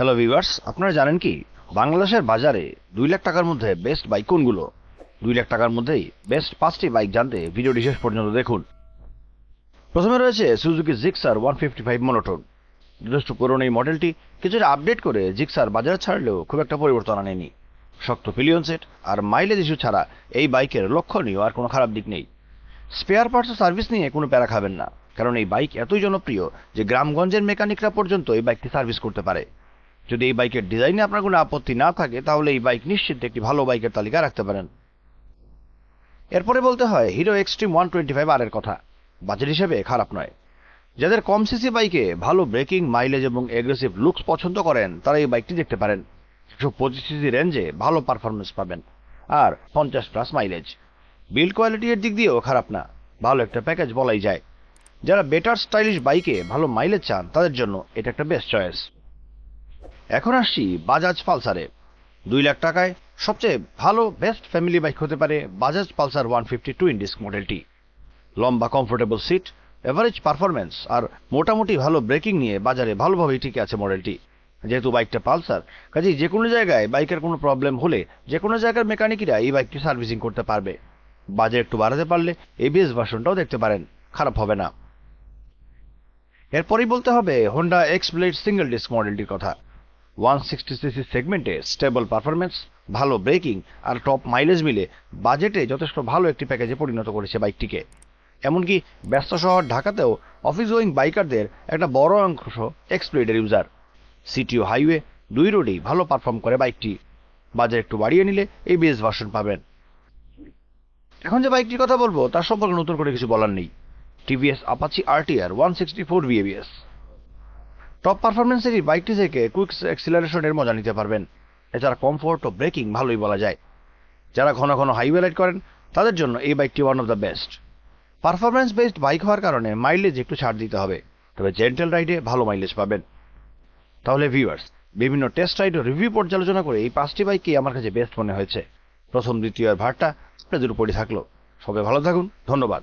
Hello viewers আপনারা জানেন কি? বাংলাদেশের বাজারে দুই লাখ টাকার মধ্যে বেস্ট বাইক কোনগুলো? দুই লাখ টাকার মধ্যেই বেস্ট পাঁচটি বাইক জানতে ভিডিওটি শেষ পর্যন্ত দেখুন। প্রথমে রয়েছে Suzuki Gixxer one fifty five monotone যথেষ্ট পুরনো এই মডেলটি কিছুটা আপডেট করে জিক্সার বাজারে ছাড়লেও খুব একটা পরিবর্তন আনেনি। শক্ত পিলিয়ন সেট আর মাইলেজ ইস্যু ছাড়া এই বাইকের লক্ষণীয় আর কোনো খারাপ দিক নেই। স্পেয়ার পার্টস সার্ভিস নিয়ে কোনো প্যারা খাবেন না, কারণ এই বাইক এতই জনপ্রিয় যে গ্রামগঞ্জের মেকানিকরা পর্যন্ত এই বাইকটি সার্ভিস করতে পারে। যদি এই বাইকের ডিজাইনে আপনার কোনো আপত্তি না থাকে, তাহলে এই বাইক নিশ্চিত একটি ভালো বাইকের তালিকা রাখতে পারেন। এরপরে বলতে হয় Hero Xtreme one twenty five R এর কথা। বাজেট হিসেবে খারাপ নয়। যাদের কম সিসি বাইকে ভালো ব্রেকিং, মাইলেজ এবং এগ্রেসিভ লুকস পছন্দ করেন, তারা এই বাইকটি দেখতে পারেন। একশো পঁচিশ সিসি রেঞ্জে ভালো পারফরমেন্স পাবেন। আর পঞ্চাশ প্লাস মাইলেজ বিল্ড কোয়ালিটি এর দিক দিয়েও খারাপ না। ভালো একটা প্যাকেজ বলাই যায়। যারা বেটার স্টাইলিশ বাইকে ভালো মাইলেজ চান, তাদের জন্য এটা একটা বেস্ট চয়েস এখন আসছি বাজাজ পালসারে দুই লাখ টাকায় সবচেয়ে ভালো বেস্ট ফ্যামিলি বাইক হতে পারে Bajaj Pulsar one fifty two disc মডেলটি লম্বা কমফোর্টেবল সিট এভারেজ পারফরমেন্স আর মোটামুটি ভালো ব্রেকিং নিয়ে বাজারে ভালোভাবেই টিকে আছে মডেলটি যেহেতু বাইকটা পালসার কাজেই যে কোনো জায়গায় বাইকের কোনো প্রবলেম হলে যে কোনো জায়গার মেকানিকরা এই বাইকটি সার্ভিসিং করতে পারবে। বাজেট একটু বাড়াতে পারলে এবিএস ভার্সনটাও দেখতে পারেন, খারাপ হবে না। এরপরেই বলতে হবে Honda X Blade single disc মডেলটির কথা। ওয়ান সিক্সটি সিসি সেগমেন্টে স্টেবল পারফরমেন্স ভালো ব্রেকিং আর টপ মাইলেজ মিলে বাজেটে যথেষ্ট ভালো একটি প্যাকেজে পরিণত করেছে বাইকটিকে এমনকি ব্যস্ত শহর ঢাকাতেও অফিস গোয়িং বাইকারদের একটা বড় অংশ এক্সপ্লেডের ইউজার সিটিও হাইওয়ে দুই রোডেই ভালো পারফর্ম করে বাইকটি বাজার একটু বাড়িয়ে নিলে এই বিএস ভার্সন পাবেন। এখন যে বাইকটির কথা বলব, তার সম্পর্কে নতুন করে কিছু বলার নেই। TVS Apache RTR one sixty four V ABS top পারফরমেন্সের এই বাইকটি থেকে কুইক অ্যাক্সিলারেশনের মজা নিতে পারবেন। এছাড়া কমফোর্ট ও ব্রেকিং ভালোই বলা যায়। যারা ঘন ঘন হাইওয়ে রাইড করেন, তাদের জন্য এই বাইকটি one of the best performance based bike হওয়ার কারণে মাইলেজ একটু ছাড় দিতে হবে। তবে জেন্টেল রাইডে ভালো মাইলেজ পাবেন। তাহলে ভিউয়ার্স বিভিন্ন টেস্ট রাইড ও রিভিউ পর্যালোচনা করে এই পাঁচটি বাইকই আমার কাছে বেস্ট মনে হয়েছে। প্রথম, দ্বিতীয় ভারটা আপনাদের উপরই থাকল। সবাই ভালো থাকুন, ধন্যবাদ।